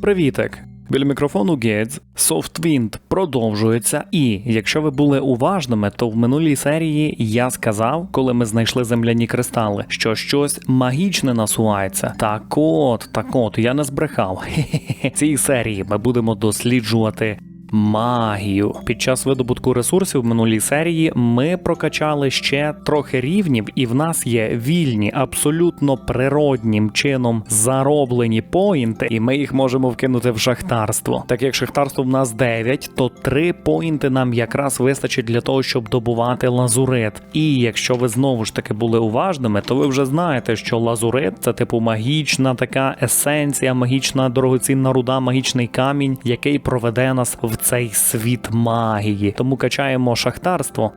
Привітик! Біля мікрофону Gates, Softwind продовжується. І якщо ви були уважними, то в минулій серії я сказав, коли ми знайшли земляні кристали, що щось магічне насувається. Так от, так от, я не збрехав. Хі -хі -хі. Цій серії ми будемо досліджувати. Магію під час видобутку ресурсів в минулій серії ми прокачали ще трохи рівнів, і в нас є вільні, абсолютно природнім чином зароблені поінти, і ми їх можемо вкинути в шахтарство. Так як шахтарство в нас 9, то 3 поінти нам якраз вистачить для того, щоб добувати лазурит. І якщо ви знову ж таки були уважними, то ви вже знаєте, що лазурит це типу магічна така есенція, магічна дорогоцінна руда, магічний камінь, який проведе нас в цей світ магії. Тому качаємо шахтарство.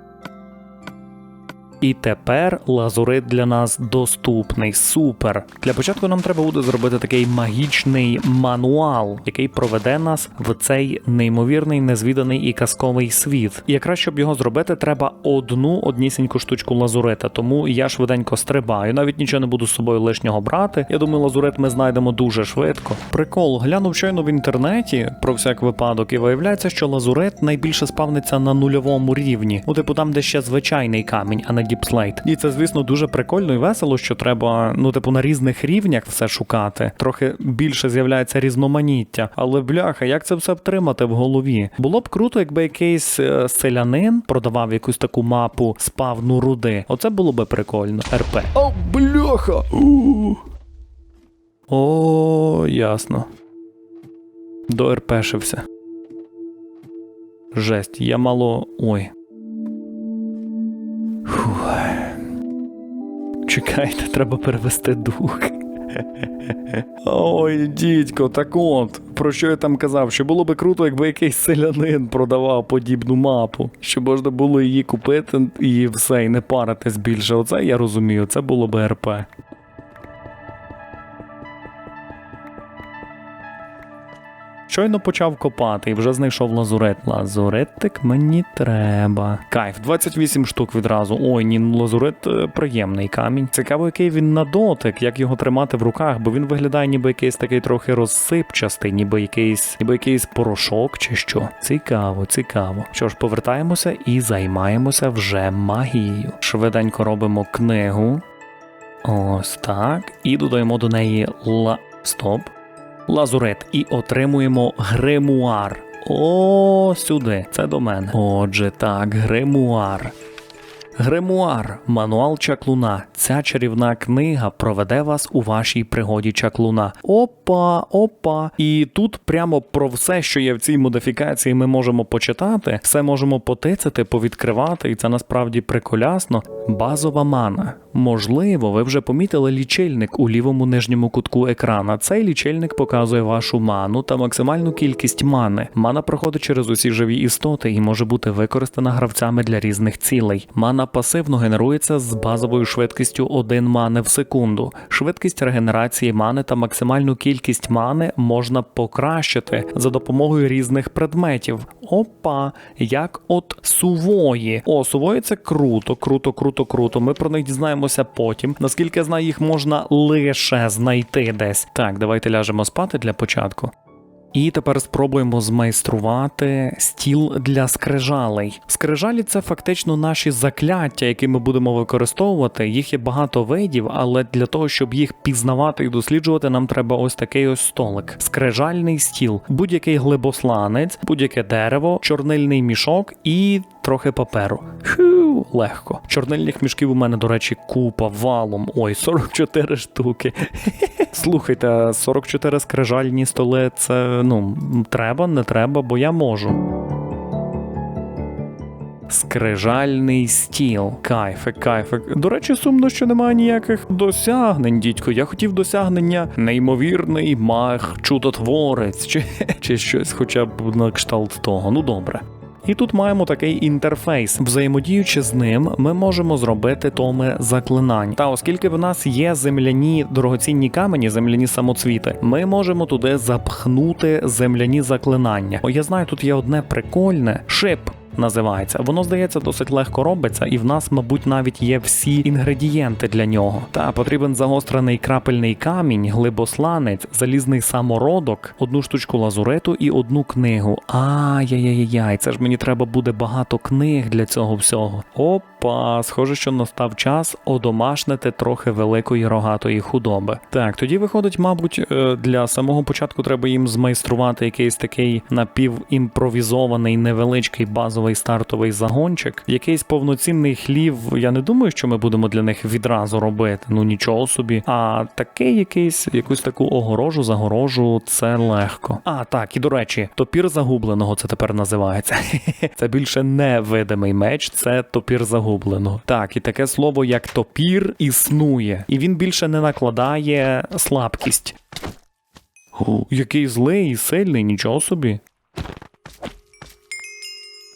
І тепер лазурит для нас доступний. Супер. Для початку нам треба буде зробити такий магічний мануал, який проведе нас в цей неймовірний, незвіданий і казковий світ. І якраз щоб його зробити, треба одну однісіньку штучку лазурита. Тому я швиденько стрибаю. Навіть нічого не буду з собою лишнього брати. Я думаю, лазурит ми знайдемо дуже швидко. Прикол, глянув щойно в інтернеті про всяк випадок, і виявляється, що лазурит найбільше спавниться на нульовому рівні. Ну, типу, там, де ще звичайний камінь, а не діпслейт. І це, звісно, дуже прикольно і весело, що треба, ну, типу, на різних рівнях все шукати. Трохи більше з'являється різноманіття. Але бляха, як це все втримати в голові? Було б круто, якби якийсь е, селянин продавав якусь таку мапу спавну руди. Оце було би прикольно. РП. О, бляха! У. О, ясно. До РПшився. Жесть, я мало. Ой. Чекайте, треба перевести дух. Ой, дідько, так от, про що я там казав? Що було би круто, якби якийсь селянин продавав подібну мапу, щоб можна було її купити і все, і не паритись більше. Оце я розумію, це було би РП. Щойно почав копати і вже знайшов лазурит. Лазуритик мені треба. Кайф, 28 штук відразу. Ой, ні, ну лазурит е, приємний камінь. Цікаво, який він на дотик, як його тримати в руках, бо він виглядає ніби якийсь такий трохи розсипчастий, ніби якийсь, ніби якийсь порошок чи що. Цікаво, цікаво. Що ж, повертаємося і займаємося вже магією. Швиденько робимо книгу. Ось так. І додаємо до неї ла. Стоп лазурет і отримуємо гримуар. О, сюди. Це до мене. Отже, так, гримуар. Гримуар, мануал чаклуна. Ця чарівна книга проведе вас у вашій пригоді чаклуна. Опа, опа. І тут прямо про все, що є в цій модифікації, ми можемо почитати. Все можемо потицяти, повідкривати, і це насправді приколясно. Базова мана. Можливо, ви вже помітили лічильник у лівому нижньому кутку екрана. Цей лічильник показує вашу ману та максимальну кількість мани. Мана проходить через усі живі істоти і може бути використана гравцями для різних цілей. Мана пасивно генерується з базовою швидкістю 1 мани в секунду. Швидкість регенерації мани та максимальну кількість мани можна покращити за допомогою різних предметів. Опа, як от сувої. О, сувої це круто, круто, круто, круто. Ми про них дізнаємося потім. Наскільки я знаю, їх можна лише знайти десь. Так, давайте ляжемо спати для початку. І тепер спробуємо змайструвати стіл для скрижалей. Скрижалі це фактично наші закляття, які ми будемо використовувати. Їх є багато видів, але для того, щоб їх пізнавати і досліджувати, нам треба ось такий ось столик. Скрижальний стіл, будь-який глибосланець, будь-яке дерево, чорнильний мішок і трохи паперу. Фу, легко. Чорнильних мішків у мене, до речі, купа валом. Ой, 44 штуки. Слухайте, 44 скрижальні столи це ну треба, не треба, бо я можу. Скрижальний стіл. Кайфик, кайфик. До речі, сумно, що немає ніяких досягнень, дідько. Я хотів досягнення неймовірний маг, чудотворець, чи, чи щось, хоча б на кшталт того. Ну добре. І тут маємо такий інтерфейс. Взаємодіючи з ним, ми можемо зробити томи заклинань. Та оскільки в нас є земляні дорогоцінні камені, земляні самоцвіти, ми можемо туди запхнути земляні заклинання. О, я знаю, тут є одне прикольне шип. Називається. Воно здається досить легко робиться, і в нас, мабуть, навіть є всі інгредієнти для нього. Та потрібен загострений крапельний камінь, глибосланець, залізний самородок, одну штучку лазурету і одну книгу. Ай-яй-яй-яй, це ж мені треба буде багато книг для цього всього. Опа, схоже, що настав час одомашнити трохи великої рогатої худоби. Так, тоді виходить, мабуть, е, для самого початку треба їм змайструвати якийсь такий напівімпровізований невеличкий базовий стартовий загончик. Якийсь повноцінний хлів. Я не думаю, що ми будемо для них відразу робити. Ну нічого собі. А такий якийсь, якусь таку огорожу, загорожу, це легко. А, так, і до речі, топір загубленого це тепер називається. Це більше не видимий меч, це топір загубленого. Так, і таке слово як топір існує, і він більше не накладає слабкість. О, який злий і сильний, нічого собі.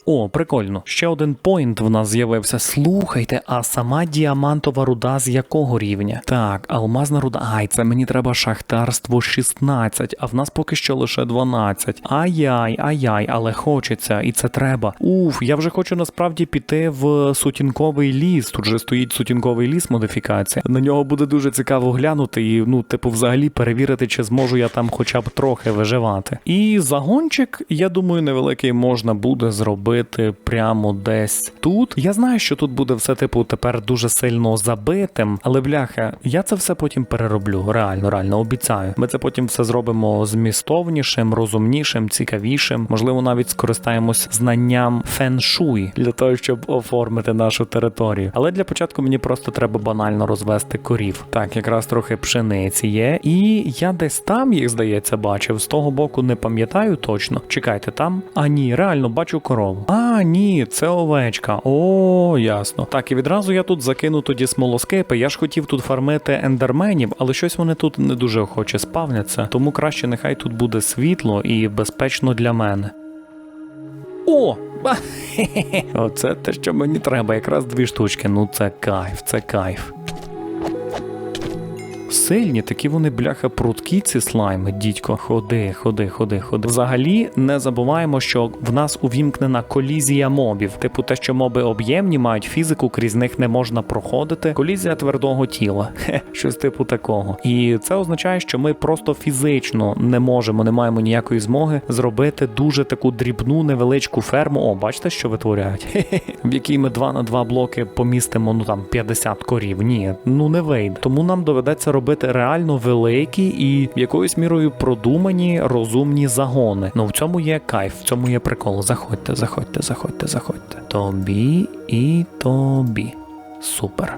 О, прикольно. Ще один поінт в нас з'явився. Слухайте, а сама діамантова руда з якого рівня? Так, алмазна руда. Ай, це мені треба шахтарство 16, а в нас поки що лише 12. Ай-яй, ай-яй, але хочеться, і це треба. Уф, я вже хочу насправді піти в сутінковий ліс. Тут же стоїть сутінковий ліс модифікація. На нього буде дуже цікаво глянути і, ну, типу, взагалі перевірити, чи зможу я там хоча б трохи виживати. І загончик, я думаю, невеликий можна буде зробити прямо десь тут. Я знаю, що тут буде все типу тепер дуже сильно забитим, але бляха, я це все потім перероблю. Реально, реально обіцяю. Ми це потім все зробимо змістовнішим, розумнішим, цікавішим. Можливо, навіть скористаємось знанням феншуй для того, щоб оформити нашу територію. Але для початку мені просто треба банально розвести корів. Так, якраз трохи пшениці є. І я десь там їх, здається, бачив. З того боку не пам'ятаю точно. Чекайте, там. А ні, реально бачу корову. А, ні, це овечка. О, ясно. Так, і відразу я тут закину тоді смолоскипи. Я ж хотів тут фармити ендерменів, але щось вони тут не дуже охоче спавняться. Тому краще нехай тут буде світло і безпечно для мене. О! Оце те, що мені треба, якраз дві штучки. Ну це кайф, це кайф. Сильні, такі вони бляха прудкі, ці слайми, дідько. Ходи, ходи, ходи, ходи. Взагалі не забуваємо, що в нас увімкнена колізія мобів. Типу те, що моби об'ємні, мають фізику, крізь них не можна проходити. Колізія твердого тіла. Хе, щось типу такого. І це означає, що ми просто фізично не можемо, не маємо ніякої змоги зробити дуже таку дрібну невеличку ферму. О, бачите, що витворяють? В якій ми 2 на 2 блоки помістимо, ну там 50 корів. Ні, ну не вийде. Тому нам доведеться робити реально великі і якоюсь мірою продумані розумні загони. Ну в цьому є кайф, в цьому є прикол. Заходьте, заходьте, заходьте, заходьте. Тобі і тобі. Супер.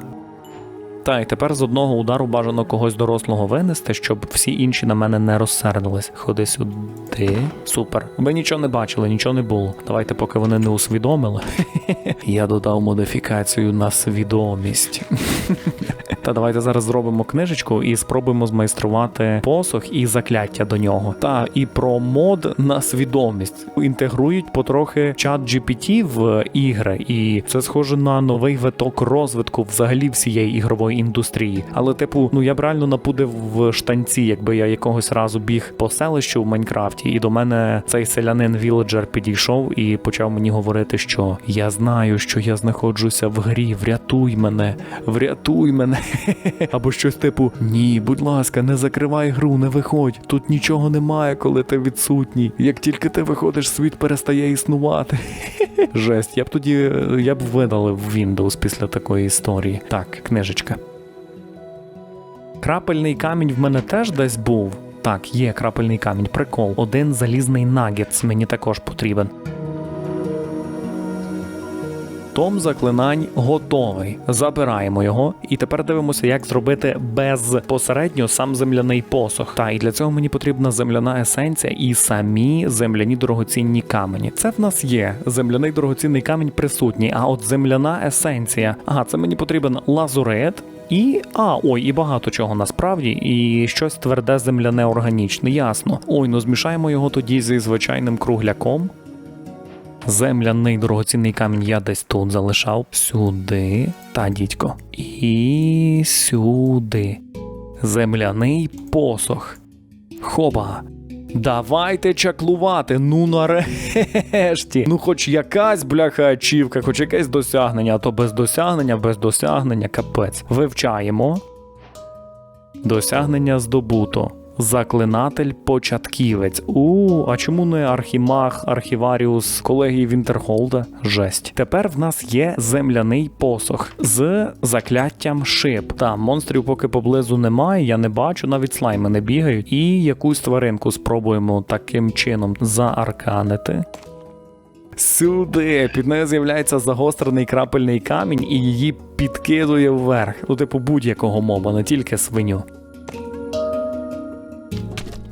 Та й тепер з одного удару бажано когось дорослого винести, щоб всі інші на мене не розсердились. Ходи сюди. Супер. Ви нічого не бачили, нічого не було. Давайте, поки вони не усвідомили. Я додав модифікацію на свідомість. Та давайте зараз зробимо книжечку і спробуємо змайструвати посох і закляття до нього. Та і про мод на свідомість інтегрують потрохи чат GPT в ігри, і це схоже на новий виток розвитку взагалі всієї ігрової індустрії. Але, типу, ну я б реально напудив в штанці, якби я якогось разу біг по селищу в Майнкрафті, і до мене цей селянин віледжер підійшов і почав мені говорити, що я знаю, що я знаходжуся в грі, врятуй мене, врятуй мене. Або щось типу: Ні, будь ласка, не закривай гру, не виходь. Тут нічого немає, коли ти відсутній. Як тільки ти виходиш, світ перестає існувати. Жесть, я б тоді я б видалив Windows після такої історії. Так, книжечка. Крапельний камінь в мене теж десь був. Так, є крапельний камінь, прикол. Один залізний нагетс мені також потрібен. Том заклинань готовий. Забираємо його, і тепер дивимося, як зробити безпосередньо сам земляний посох. Та і для цього мені потрібна земляна есенція і самі земляні дорогоцінні камені. Це в нас є. Земляний дорогоцінний камінь присутній. А от земляна есенція. Ага, це мені потрібен лазурит. І а, ой, і багато чого насправді, і щось тверде земляне органічне, ясно. Ой, ну змішаємо його тоді зі звичайним кругляком. Земляний дорогоцінний камінь я десь тут залишав. Сюди. Та, дідько. І сюди. Земляний посох. Хоба. Давайте чаклувати. Ну нарешті. Ну, хоч якась бляха ачівка, хоч якесь досягнення, а то без досягнення, без досягнення, капець. Вивчаємо. Досягнення здобуто. Заклинатель початківець. У, а чому не архімаг, архіваріус колегії Вінтерхолда? Жесть. Тепер в нас є земляний посох з закляттям шип. Та монстрів поки поблизу немає, я не бачу, навіть слайми не бігають. І якусь тваринку спробуємо таким чином заарканити. Сюди під нею з'являється загострений крапельний камінь і її підкидує вверх. Ну, типу будь-якого моба, не тільки свиню.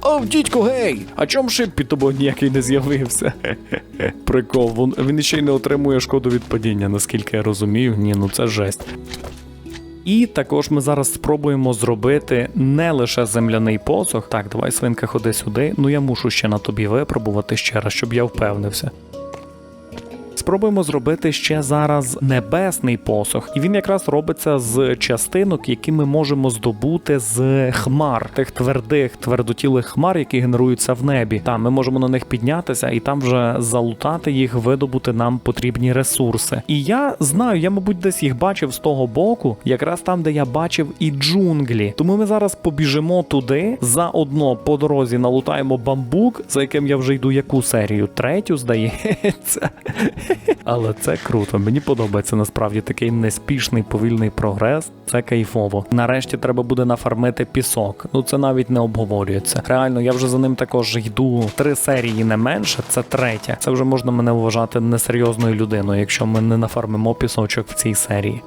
О, дідько, гей! А чом шип під тобою ніякий не з'явився? Прикол, він, ще й не отримує шкоду від падіння, наскільки я розумію. Ні, ну це жесть. І також ми зараз спробуємо зробити не лише земляний посох. Так, давай свинка ходи сюди. Ну я мушу ще на тобі випробувати ще раз, щоб я впевнився. Спробуємо зробити ще зараз небесний посох, і він якраз робиться з частинок, які ми можемо здобути з хмар, тих твердих, твердотілих хмар, які генеруються в небі. Там ми можемо на них піднятися і там вже залутати їх, видобути нам потрібні ресурси. І я знаю, я мабуть десь їх бачив з того боку, якраз там, де я бачив і джунглі. Тому ми зараз побіжимо туди. Заодно по дорозі налутаємо бамбук, за яким я вже йду яку серію? Третю, здається. Але це круто. Мені подобається насправді такий неспішний повільний прогрес. Це кайфово. Нарешті треба буде нафармити пісок. Ну це навіть не обговорюється. Реально, я вже за ним також йду три серії не менше. Це третя. Це вже можна мене вважати несерйозною людиною, якщо ми не нафармимо пісочок в цій серії.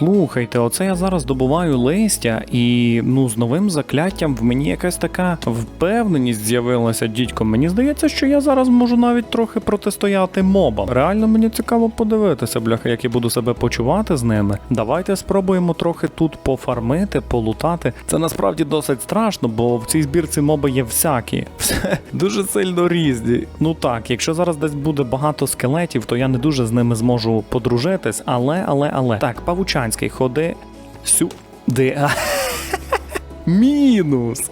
Слухайте, оце я зараз добуваю листя, і ну з новим закляттям в мені якась така впевненість з'явилася, дідько. Мені здається, що я зараз можу навіть трохи протистояти мобам. Реально мені цікаво подивитися, бляха, як я буду себе почувати з ними. Давайте спробуємо трохи тут пофармити, полутати. Це насправді досить страшно, бо в цій збірці моби є всякі. Все дуже сильно різні. Ну так, якщо зараз десь буде багато скелетів, то я не дуже з ними зможу подружитись, але, але, але. Так, павучанський, ходи сюди. Мінус.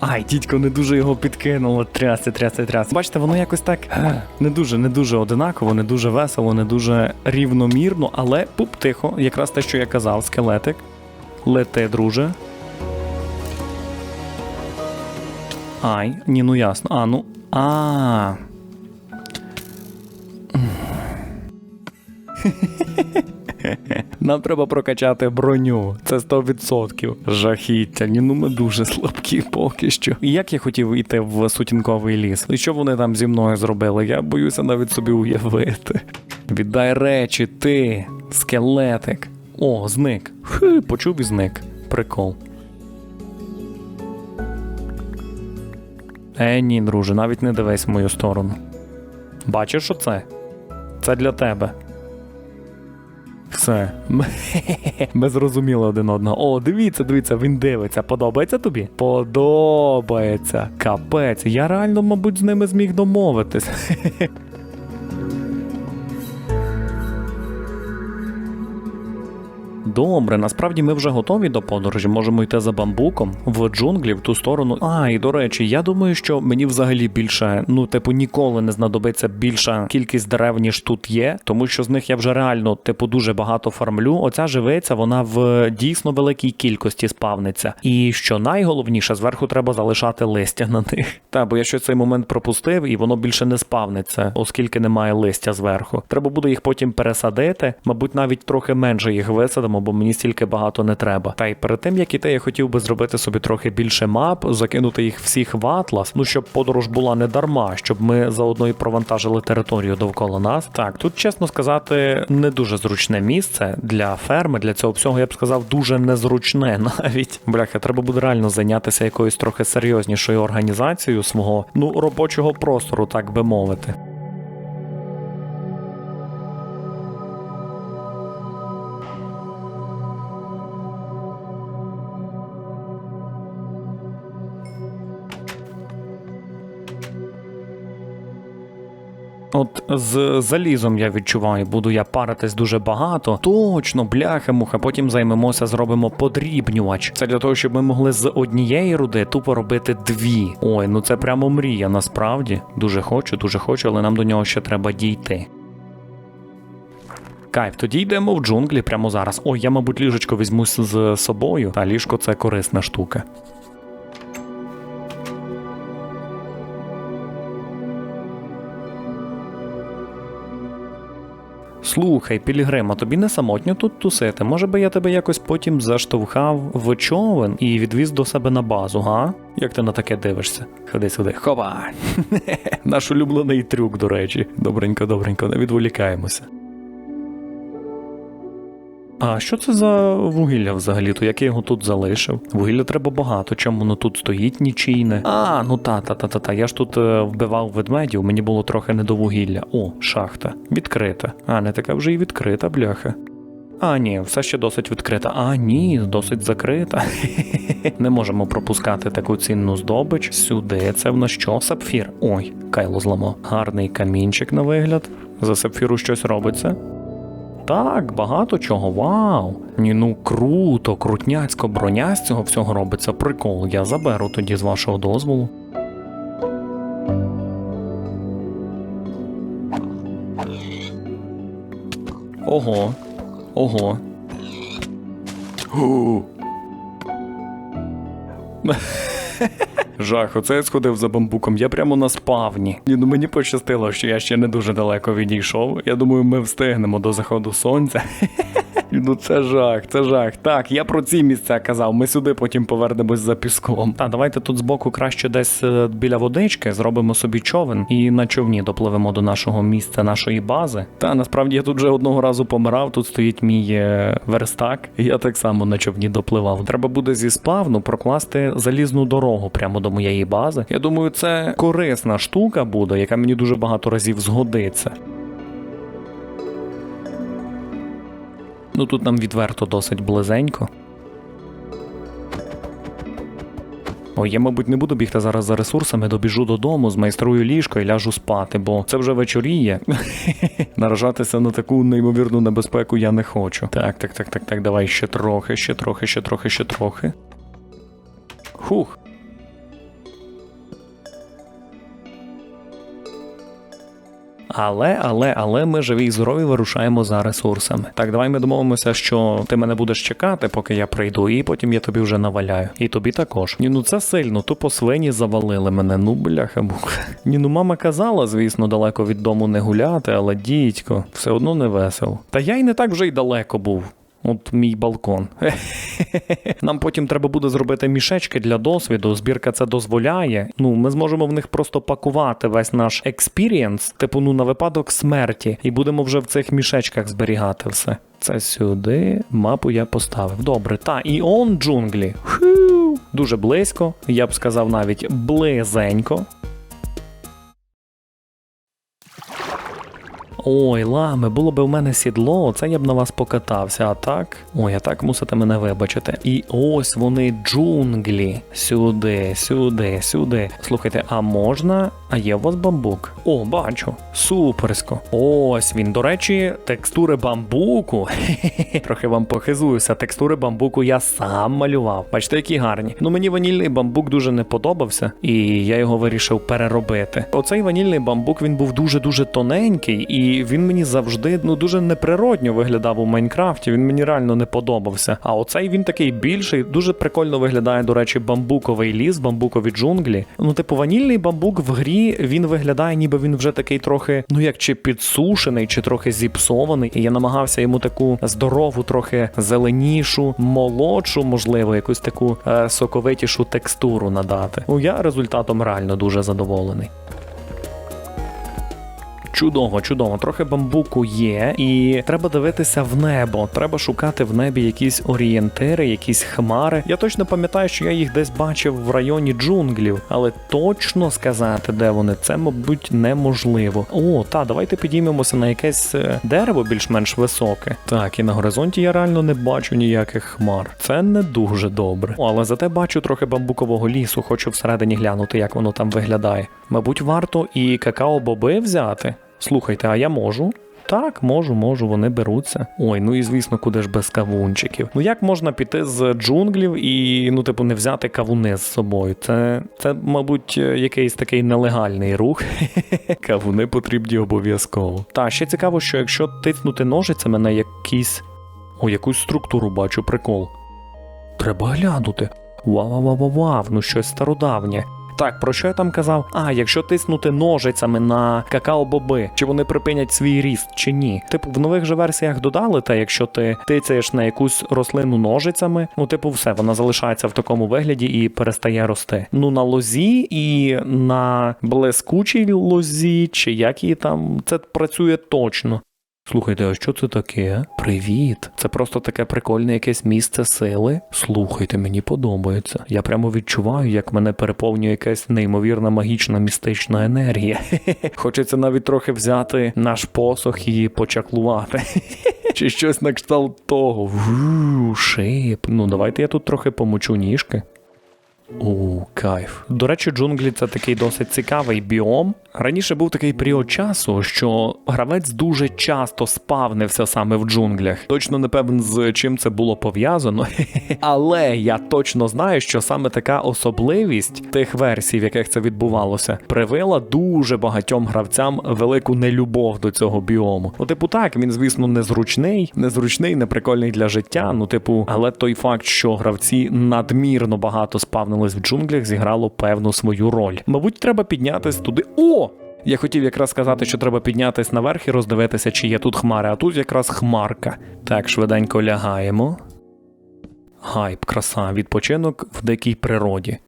Ай, дідько, не дуже його підкинуло. Трясся, трясся, трясся. Бачите, воно якось так е, не дуже, не дуже одинаково, не дуже весело, не дуже рівномірно, але пуп, тихо, якраз те, що я казав, скелетик. Лети, друже. Ай, ні, ну ясно. А, ну. А. Нам треба прокачати броню. Це 100%. Жахіття. Ні, ну ми дуже слабкі поки що. І як я хотів йти в сутінковий ліс? І що вони там зі мною зробили? Я боюся навіть собі уявити. Віддай речі, ти, скелетик. О, зник. Хи, почув і зник. Прикол. Е, ні, друже, навіть не дивись в мою сторону. Бачиш, що це? Це для тебе. Все. Ми зрозуміли один одного. О, дивіться, дивіться, він дивиться. Подобається тобі? Подобається. Капець. Я реально, мабуть, з ними зміг домовитись. Добре, насправді ми вже готові до подорожі. Можемо йти за бамбуком в джунглі в ту сторону. А, і до речі, я думаю, що мені взагалі більше, ну, типу, ніколи не знадобиться більша кількість дерев, ніж тут є, тому що з них я вже реально, типу, дуже багато фармлю. Оця живиця, вона в дійсно великій кількості спавниться. І що найголовніше, зверху треба залишати листя на них. Та, бо я ще цей момент пропустив, і воно більше не спавниться, оскільки немає листя зверху. Треба буде їх потім пересадити, мабуть, навіть трохи менше їх висадимо, бо мені стільки багато не треба. Та й перед тим як іти, я хотів би зробити собі трохи більше мап, закинути їх всіх в атлас. Ну щоб подорож була не дарма, щоб ми заодно і провантажили територію довкола нас. Так, тут чесно сказати, не дуже зручне місце для ферми. Для цього всього я б сказав дуже незручне навіть. Бляха, треба буде реально зайнятися якоюсь трохи серйознішою організацією свого ну робочого простору, так би мовити. От з залізом я відчуваю, буду я паритись дуже багато. Точно, бляха муха, потім займемося, зробимо подрібнювач. Це для того, щоб ми могли з однієї руди тупо робити дві. Ой, ну це прямо мрія, насправді. Дуже хочу, дуже хочу, але нам до нього ще треба дійти. Кайф, тоді йдемо в джунглі прямо зараз. Ой, я, мабуть, ліжечко візьму з- собою, та ліжко це корисна штука. Слухай, Пілігрим, а тобі не самотньо тут тусити. Може би я тебе якось потім заштовхав в човен і відвіз до себе на базу, га? Як ти на таке дивишся? Ходи сюди. Хова! Наш улюблений трюк, до речі. Добренько, добренько, не відволікаємося. А що це за вугілля взагалі-то? Як я його тут залишив? Вугілля треба багато, чому воно тут стоїть нічийне. А, ну та, та, та, та, та. Я ж тут е, вбивав ведмедів, мені було трохи не до вугілля. О, шахта. Відкрита. А, не така вже й відкрита, бляха. А, ні, все ще досить відкрита. А, ні, досить закрита. Не можемо пропускати таку цінну здобич. Сюди це в нас що? Сапфір. Ой, кайло зламав. Гарний камінчик на вигляд. За сапфіру щось робиться. Так, багато чого, вау. Ні, ну круто, крутняцько броня з цього всього робиться. Прикол, я заберу тоді з вашого дозволу. Ого. Ого. Гу. Жах, оце я сходив за бамбуком. Я прямо на спавні. Ні, ну мені пощастило, що я ще не дуже далеко відійшов. Я думаю, ми встигнемо до заходу сонця. Ну це жах, це жах. Так, я про ці місця казав. Ми сюди потім повернемось за піском. Та давайте тут збоку краще десь е, біля водички зробимо собі човен і на човні допливемо до нашого місця, нашої бази. Та насправді я тут вже одного разу помирав. Тут стоїть мій е, верстак. Я так само на човні допливав. Треба буде зі спавну прокласти залізну дорогу прямо до моєї бази. Я думаю, це корисна штука буде, яка мені дуже багато разів згодиться. Ну тут нам відверто досить близенько. О, я, мабуть, не буду бігти зараз за ресурсами, добіжу додому, змайструю ліжко і ляжу спати, бо це вже вечоріє. Наражатися на таку неймовірну небезпеку я не хочу. Так, так, так, так, так, давай ще трохи, ще трохи, ще трохи, ще трохи. Хух. Але, але, але ми живі і здорові вирушаємо за ресурсами. Так, давай ми домовимося, що ти мене будеш чекати, поки я прийду, і потім я тобі вже наваляю. І тобі також. Ні, ну це сильно, тупо свині завалили мене. Ну бляха муха. Ні, ну мама казала, звісно, далеко від дому не гуляти, але дідько, все одно не весело. Та я й не так вже й далеко був. От мій балкон. Нам потім треба буде зробити мішечки для досвіду. Збірка це дозволяє. Ну, ми зможемо в них просто пакувати весь наш експірієнс, типу, ну на випадок смерті, і будемо вже в цих мішечках зберігати все. Це сюди. Мапу я поставив. Добре, та і он джунглі. Ху. Дуже близько, я б сказав навіть близенько. Ой, лами, було би в мене сідло, це я б на вас покатався, а так? Ой, а так мусите мене вибачити. І ось вони джунглі. Сюди, сюди, сюди. Слухайте, а можна? А є у вас бамбук? О, бачу. Суперсько. Ось він. До речі, текстури бамбуку. Трохи вам похизуюся. Текстури бамбуку я сам малював. Бачите, які гарні. Ну мені ванільний бамбук дуже не подобався, і я його вирішив переробити. Оцей ванільний бамбук він був дуже-дуже тоненький, і він мені завжди ну дуже неприродньо виглядав у Майнкрафті. Він мені реально не подобався. А оцей він такий більший, дуже прикольно виглядає, до речі, бамбуковий ліс, бамбукові джунглі. Ну, типу, ванільний бамбук в грі він виглядає, ніби він вже такий трохи, ну як чи підсушений, чи трохи зіпсований. І я намагався йому таку здорову, трохи зеленішу, молодшу, можливо, якусь таку е, соковитішу текстуру надати. Ну я результатом реально дуже задоволений. Чудово, чудово. Трохи бамбуку є, і треба дивитися в небо. Треба шукати в небі якісь орієнтири, якісь хмари. Я точно пам'ятаю, що я їх десь бачив в районі джунглів, але точно сказати, де вони, це, мабуть, неможливо. О, та, давайте підіймемося на якесь е, дерево більш-менш високе. Так, і на горизонті я реально не бачу ніяких хмар. Це не дуже добре. О, але зате бачу трохи бамбукового лісу, хочу всередині глянути, як воно там виглядає. Мабуть, варто і какао-боби взяти. Слухайте, а я можу? Так, можу, можу, вони беруться. Ой, ну і звісно, куди ж без кавунчиків. Ну як можна піти з джунглів і, ну, типу, не взяти кавуни з собою? Це, це мабуть, якийсь такий нелегальний рух. Кавуни потрібні обов'язково. Та ще цікаво, що якщо тиснути ножицями на якісь. О, якусь структуру бачу, прикол. Треба глянути. Вау-вау-вау-вау, ну щось стародавнє. Так, про що я там казав? А, якщо тиснути ножицями на какао-боби, чи вони припинять свій ріст, чи ні? Типу, в нових же версіях додали, та якщо ти тицяєш на якусь рослину ножицями, ну, типу, все, вона залишається в такому вигляді і перестає рости. Ну, на лозі і на блискучій лозі, чи як її там, це працює точно. Слухайте, а що це таке? Привіт. Це просто таке прикольне якесь місце сили. Слухайте, мені подобається. Я прямо відчуваю, як мене переповнює якась неймовірна магічна містична енергія. Хочеться навіть трохи взяти наш посох і почаклувати. Чи щось на кшталт того. Шип. Ну, давайте я тут трохи помочу ніжки. О, кайф. До речі, джунглі це такий досить цікавий біом. Раніше був такий період часу, що гравець дуже часто спавнився саме в джунглях. Точно не певен, з чим це було пов'язано. Але я точно знаю, що саме така особливість тих версій, в яких це відбувалося, привела дуже багатьом гравцям велику нелюбов до цього біому. Ну, типу, так, він, звісно, незручний, незручний, неприкольний для життя. Ну, типу, але той факт, що гравці надмірно багато спавнились в джунглях, зіграло певну свою роль. Мабуть, треба піднятись туди. О! Я хотів якраз сказати, що треба піднятись наверх і роздивитися, чи є тут хмари, а тут якраз хмарка. Так, швиденько лягаємо. Гайп, краса, відпочинок в дикій природі.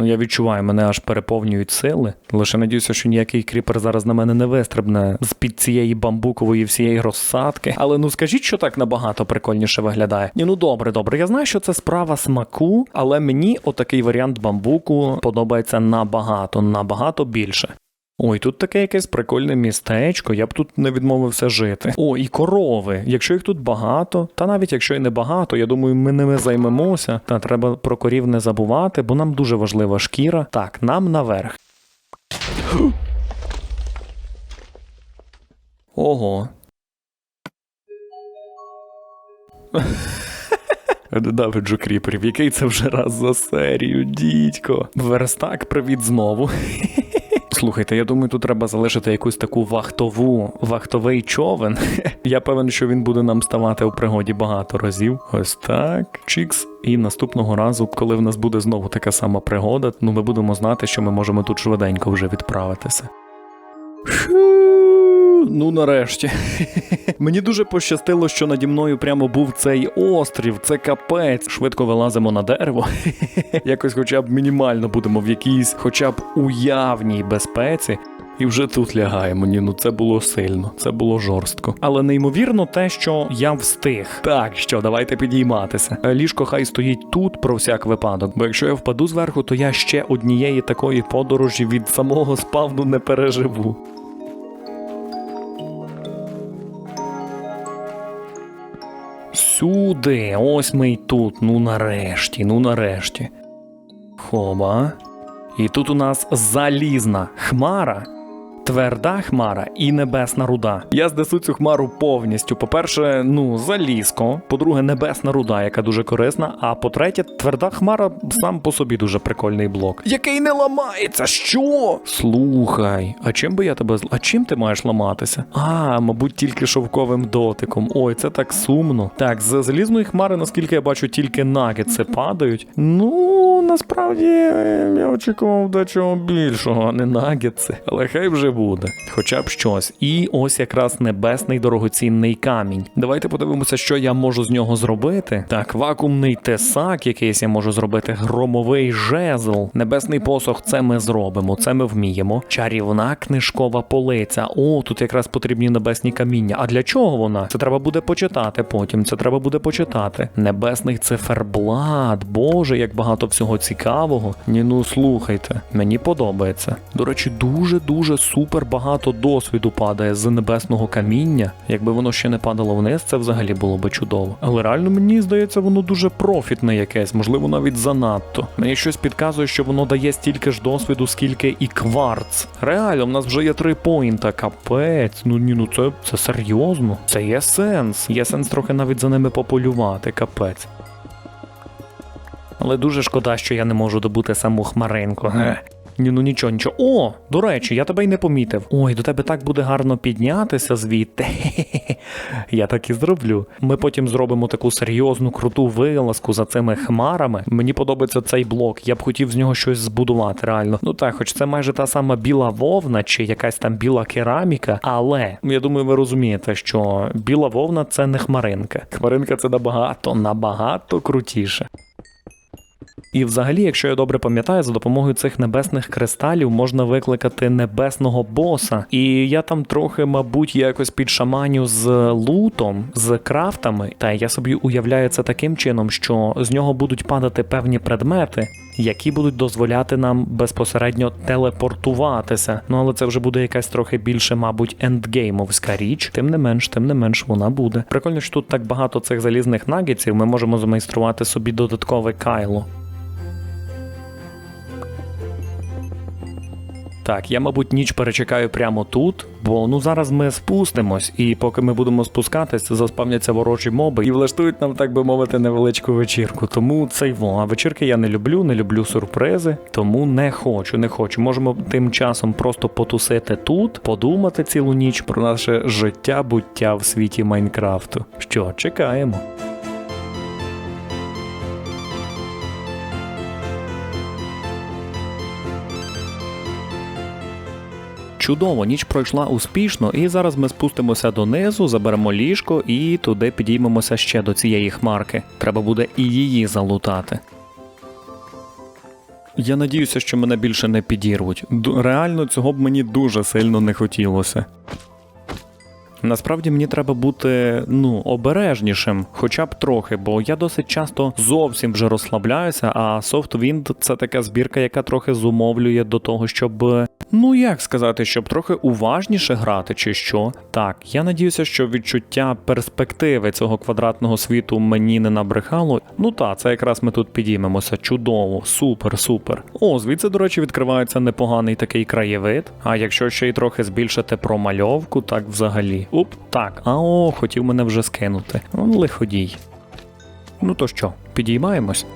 Ну, я відчуваю, мене аж переповнюють сили. Лише надіюся, що ніякий кріпер зараз на мене не вистрибне з-під цієї бамбукової всієї розсадки. Але ну скажіть, що так набагато прикольніше виглядає. Ні, ну добре, добре. Я знаю, що це справа смаку, але мені отакий варіант бамбуку подобається набагато, набагато більше. Ой, тут таке якесь прикольне містечко, я б тут не відмовився жити. О, і корови. Якщо їх тут багато, та навіть якщо і не багато, я думаю, ми ними займемося. Та треба про корів не забувати, бо нам дуже важлива шкіра. Так, нам наверх. Ого. Ненавиджу кріперів, який це вже раз за серію, дідько. Верстак, привіт знову. Слухайте, я думаю, тут треба залишити якусь таку вахтову, вахтовий човен. Я певен, що він буде нам ставати у пригоді багато разів. Ось так, чікс. І наступного разу, коли в нас буде знову така сама пригода, ну ми будемо знати, що ми можемо тут швиденько вже відправитися. Ну, нарешті. Мені дуже пощастило, що наді мною прямо був цей острів, це капець. Швидко вилазимо на дерево. Якось, хоча б мінімально будемо в якійсь, хоча б уявній безпеці. І вже тут лягаємо. Ні, ну це було сильно, це було жорстко. Але неймовірно те, що я встиг. Так що, давайте підійматися. Е, Ліжко хай стоїть тут про всяк випадок. Бо якщо я впаду зверху, то я ще однієї такої подорожі від самого спавну не переживу. Сюди, ось ми й тут. Ну нарешті, ну нарешті. Хоба. І тут у нас залізна хмара, тверда хмара і небесна руда. Я знесу цю хмару повністю. По-перше, ну, залізко. По-друге, небесна руда, яка дуже корисна. А по-третє, тверда хмара сам по собі дуже прикольний блок. Який не ламається. Що? Слухай, а чим би я тебе зл... А чим ти маєш ламатися? А, мабуть, тільки шовковим дотиком. Ой, це так сумно. Так, з залізної хмари, наскільки я бачу, тільки нагетси падають. Ну, насправді е, я очікував дечого більшого, а не нагетси. Але хай вже буде. Хоча б щось. І ось якраз небесний дорогоцінний камінь. Давайте подивимося, що я можу з нього зробити. Так, вакуумний тесак, якийсь я можу зробити, громовий жезл. Небесний посох, це ми зробимо, це ми вміємо. Чарівна книжкова полиця. О, тут якраз потрібні небесні каміння. А для чого вона? Це треба буде почитати потім. Це треба буде почитати. Небесний циферблат. Боже, як багато всього цікавого. Ні, ну слухайте, мені подобається. До речі, дуже дуже супер супер багато досвіду падає з небесного каміння. Якби воно ще не падало вниз, це взагалі було би чудово. Але реально мені здається, воно дуже профітне якесь, можливо, навіть занадто. Мені щось підказує, що воно дає стільки ж досвіду, скільки і кварц. Реально, в нас вже є три поінта. Капець. Ну ні, ну це, це серйозно. Це є сенс. Є сенс трохи навіть за ними пополювати, капець. Але дуже шкода, що я не можу добути саму хмаринку. Ні, ну нічого, нічого. О, до речі, я тебе й не помітив. Ой, до тебе так буде гарно піднятися звідти. Я так і зроблю. Ми потім зробимо таку серйозну круту вилазку за цими хмарами. Мені подобається цей блок. Я б хотів з нього щось збудувати, реально. Ну так, хоч це майже та сама біла вовна чи якась там біла кераміка. Але я думаю, ви розумієте, що біла вовна це не хмаринка. Хмаринка це набагато, набагато крутіше. І взагалі, якщо я добре пам'ятаю, за допомогою цих небесних кристалів можна викликати небесного боса. І я там трохи, мабуть, якось підшаманю з лутом, з крафтами. Та я собі уявляю це таким чином, що з нього будуть падати певні предмети. Які будуть дозволяти нам безпосередньо телепортуватися. Ну але це вже буде якась трохи більше, мабуть, ендгеймовська річ. Тим не менш, тим не менш вона буде. Прикольно, що тут так багато цих залізних нагетсів, ми можемо замайструвати собі додаткове кайло. Так, я, мабуть, ніч перечекаю прямо тут, бо ну зараз ми спустимось, і поки ми будемо спускатись, заспавняться ворожі моби і влаштують нам, так би мовити, невеличку вечірку. Тому цей во. А вечірки я не люблю, не люблю сюрпризи, тому не хочу, не хочу. Можемо тим часом просто потусити тут, подумати цілу ніч про наше життя, буття в світі Майнкрафту. Що, чекаємо. Чудово, ніч пройшла успішно, і зараз ми спустимося донизу, заберемо ліжко і туди підіймемося ще до цієї хмарки. Треба буде і її залутати. Я надіюся, що мене більше не підірвуть. Реально цього б мені дуже сильно не хотілося. Насправді мені треба бути ну обережнішим, хоча б трохи, бо я досить часто зовсім вже розслабляюся. А Softwind – це така збірка, яка трохи зумовлює до того, щоб ну як сказати, щоб трохи уважніше грати, чи що. Так, я надіюся, що відчуття перспективи цього квадратного світу мені не набрехало. Ну та це якраз ми тут підіймемося. Чудово, супер, супер. О, звідси, до речі, відкривається непоганий такий краєвид. А якщо ще й трохи збільшити промальовку, так взагалі. Уп, так, а о, хотів мене вже скинути. Он лиходій. Ну то що, підіймаємось?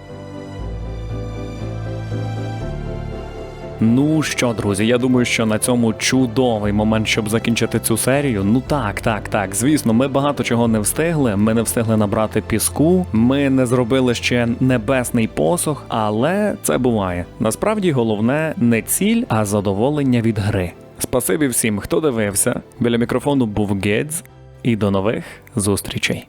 Ну що, друзі, я думаю, що на цьому чудовий момент, щоб закінчити цю серію. Ну так, так, так. Звісно, ми багато чого не встигли. Ми не встигли набрати піску, ми не зробили ще небесний посох, але це буває. Насправді головне не ціль, а задоволення від гри. Спасибі всім, хто дивився. Біля мікрофону був Гедз, і до нових зустрічей.